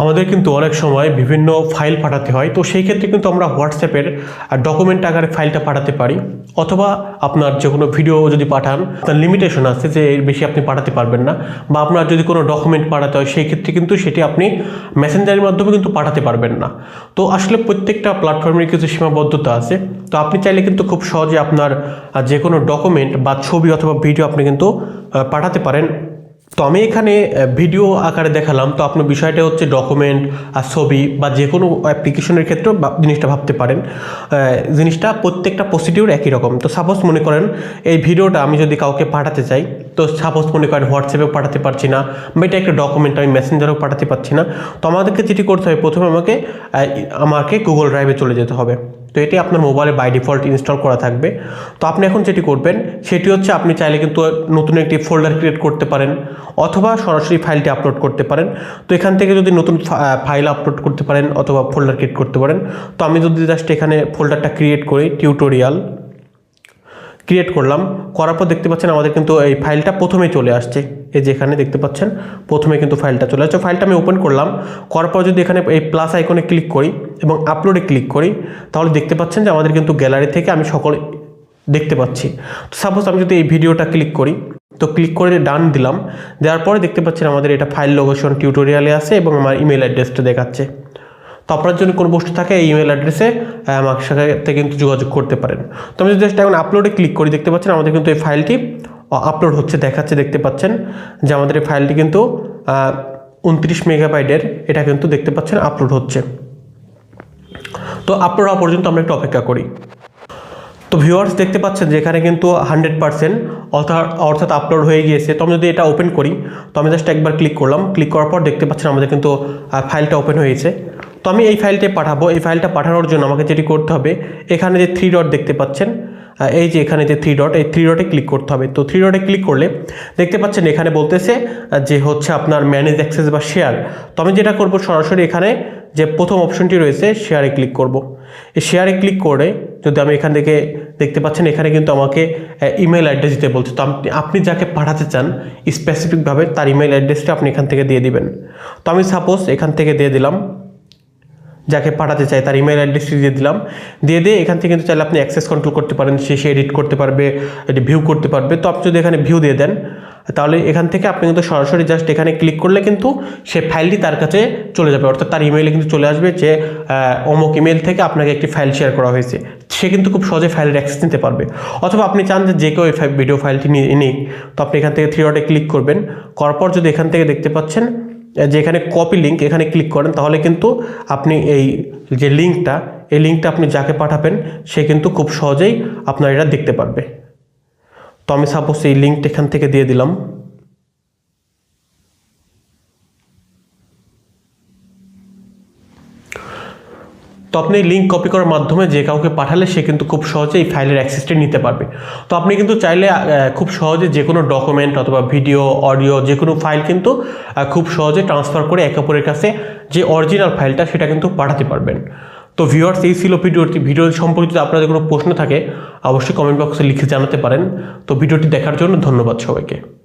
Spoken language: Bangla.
আমাদের কিন্তু অনেক সময় বিভিন্ন ফাইল পাঠাতে হয়। তো সেই ক্ষেত্রে কিন্তু আমরা হোয়াটসঅ্যাপের ডকুমেন্ট আকারে ফাইলটা পাঠাতে পারি। অথবা আপনার যে কোনো ভিডিও যদি পাঠান তার লিমিটেশন আছে যে এর বেশি আপনি পাঠাতে পারবেন না, বা আপনার যদি কোনো ডকুমেন্ট পাঠাতে হয়, সেই ক্ষেত্রে কিন্তু সেটি আপনি মেসেঞ্জারের মাধ্যমে কিন্তু পাঠাতে পারবেন না। তো আসলে প্রত্যেকটা প্ল্যাটফর্মের কিছু সীমাবদ্ধতা আছে। তো আপনি চাইলে কিন্তু খুব সহজে আপনার যে কোনো ডকুমেন্ট বা ছবি অথবা ভিডিও আপনি কিন্তু পাঠাতে পারেন। তো আমি এখানে ভিডিও আকারে দেখালাম। তো আপনার বিষয়টা হচ্ছে ডকুমেন্ট আর ছবি বা যে কোনো অ্যাপ্লিকেশনের ক্ষেত্রে জিনিসটা ভাবতে পারেন। জিনিসটা প্রত্যেকটা প্রসিডিউর একই রকম। তো সাপোজ মনে করেন, এই ভিডিওটা আমি যদি কাউকে পাঠাতে চাই, তো সাপোজ মনে করেন হোয়াটসঅ্যাপেও পাঠাতে পারছি না, বা এটা একটা ডকুমেন্ট আমি মেসেঞ্জারেও পাঠাতে পারছি না, তো আমাদেরকে যেটি করতে হবে, প্রথমে আমাকে আমাকে গুগল ড্রাইভে চলে যেতে হবে। তো এটি আপনার মোবাইলে বাই ডিফল্ট ইনস্টল করা থাকবে। তো আপনি এখন যেটি করবেন, সেটি হচ্ছে আপনি চাইলে কিন্তু নতুন একটি ফোল্ডার ক্রিয়েট করতে পারেন, অথবা সরাসরি ফাইলটি আপলোড করতে পারেন। তো এখান থেকে যদি নতুন ফাইল আপলোড করতে পারেন, অথবা ফোল্ডার ক্রিয়েট করতে পারেন, তো আমি যদি জাস্ট এখানে ফোল্ডারটা ক্রিয়েট করি টিউটোরিয়াল ক্রিয়েট করলাম। করার পর দেখতে পাচ্ছেন আমাদের কিন্তু এই ফাইলটা প্রথমেই চলে আসছে। এই যে এখানে দেখতে পাচ্ছেন, প্রথমে কিন্তু ফাইলটা চলে আসছে। ফাইলটা আমি ওপেন করলাম, করার পর যদি এখানে এই প্লাস আইকনে ক্লিক করি এবং আপলোডে ক্লিক করি, তাহলে দেখতে পাচ্ছেন যে আমাদের কিন্তু গ্যালারি থেকে আমি সকল দেখতে পাচ্ছি। তো সাপোজ আমি যদি এই ভিডিওটা ক্লিক করি, তো ক্লিক করে ডান দিলাম। দেওয়ার পরে দেখতে পাচ্ছেন আমাদের এটা ফাইল লোকেশন টিউটোরিয়ালে আছে এবং আমার ইমেল অ্যাড্রেসটা দেখাচ্ছে। তো আপনার জন্য কোনো বস্তু থাকে, এই ইমেল অ্যাড্রেসে আমার সাথে কিন্তু যোগাযোগ করতে পারেন। তো আমি যদি এখন আপলোডে ক্লিক করি, দেখতে পাচ্ছেন আমাদের কিন্তু এই ফাইলটি আপলোড হচ্ছে, দেখাচ্ছে, দেখতে পাচ্ছেন যে আমাদের এই ফাইলটি কিন্তু উনত্রিশ মেগাবাইটের এটা কিন্তু দেখতে পাচ্ছেন আপলোড হচ্ছে। তো আপলোড হওয়া পর্যন্ত আমরা একটু অপেক্ষা করি। তো ভিউয়ার্স দেখতে পাচ্ছেন যে এখানে কিন্তু হান্ড্রেড পার্সেন্ট অর্থাৎ অর্থাৎ আপলোড হয়ে গিয়েছে। তো আমি যদি এটা ওপেন করি, তো আমি জাস্ট একবার ক্লিক করলাম। ক্লিক করার পর দেখতে পাচ্ছেন আমাদের কিন্তু ফাইলটা ওপেন হয়েছে। তো আমি এই ফাইলটা পাঠাবো। এই ফাইলটা পাঠানোর জন্য আমাকে যেটি করতে হবে, এখানে যে থ্রি ডট দেখতে পাচ্ছেন এই যে এখানে যে থ্রি ডট এই থ্রি ডটে ক্লিক করতে হবে। তো থ্রি ডটে ক্লিক করলে দেখতে পাচ্ছেন এখানে বলতেছে যে হচ্ছে আপনার ম্যানেজ অ্যাক্সেস বা শেয়ার তো আমি যেটা করব সরাসরি এখানে যে প্রথম অপশনটি রয়েছে শেয়ারে ক্লিক করব। এই শেয়ারে ক্লিক করে যদি আমি এখান থেকে দেখতে পাচ্ছেন, এখানে কিন্তু আমাকে ইমেল অ্যাড্রেস দিতে বলছে। তো আপনি আপনি যাকে পাঠাতে চান স্পেসিফিকভাবে তার ইমেল অ্যাড্রেসটা আপনি এখান থেকে দিয়ে দিবেন। তো আমি সাপোজ এখান থেকে দিয়ে দিলাম যাকে পাঠাতে চাই, তার ইমেল অ্যাড্রেসটি দিয়ে দিলাম। দিয়ে দিয়ে এখান থেকে কিন্তু চাইলে আপনি অ্যাক্সেস কন্ট্রোল করতে পারেন, সে সে এডিট করতে পারবে, এটি ভিউ করতে পারবে। তো আপনি যদি এখানে ভিউ দিয়ে দেন, তাহলে এখান থেকে আপনি কিন্তু সরাসরি জাস্ট এখানে ক্লিক করলে কিন্তু সে ফাইলটি তার কাছে চলে যাবে। অর্থাৎ তার ইমেইলে কিন্তু চলে আসবে যে অমুক ইমেল থেকে আপনাকে একটি ফাইল শেয়ার করা হয়েছে। সে কিন্তু খুব সহজে ফাইলের অ্যাক্সেস নিতে পারবে। অথবা আপনি চান যে যে কেউ এই ভিডিও ফাইলটি নিয়ে নিক, তো আপনি এখান থেকে থ্রি ডটে ক্লিক করবেন। করার পর যদি এখান থেকে দেখতে পাচ্ছেন যে এখানে কপি লিঙ্ক এখানে ক্লিক করেন, তাহলে কিন্তু আপনি এই যে লিঙ্কটা এই লিঙ্কটা আপনি যাকে পাঠাবেন, সে কিন্তু খুব সহজেই আপনার এটা দেখতে পারবে। তো আমি সাপোজ এই লিঙ্কটা এখান থেকে দিয়ে দিলাম। তো আপনি লিঙ্ক কপি করার মাধ্যমে যে কাউকে পাঠালে সে কিন্তু খুব সহজে এই ফাইলের অ্যাক্সেসটি নিতে পারবে। তো আপনি কিন্তু চাইলে খুব সহজে যে কোনো ডকুমেন্ট অথবা ভিডিও অডিও যে কোনো ফাইল কিন্তু খুব সহজে ট্রান্সফার করে একে অপরের কাছে যে অরিজিনাল ফাইলটা সেটা কিন্তু পাঠাতে পারবেন। তো ভিউয়ার্স এই ছিল ভিডিওটি ভিডিও সম্পর্কে যদি আপনাদের কোনো প্রশ্ন থাকে, অবশ্যই কমেন্ট বক্সে লিখে জানাতে পারেন। তো ভিডিওটি দেখার জন্য ধন্যবাদ সবাইকে।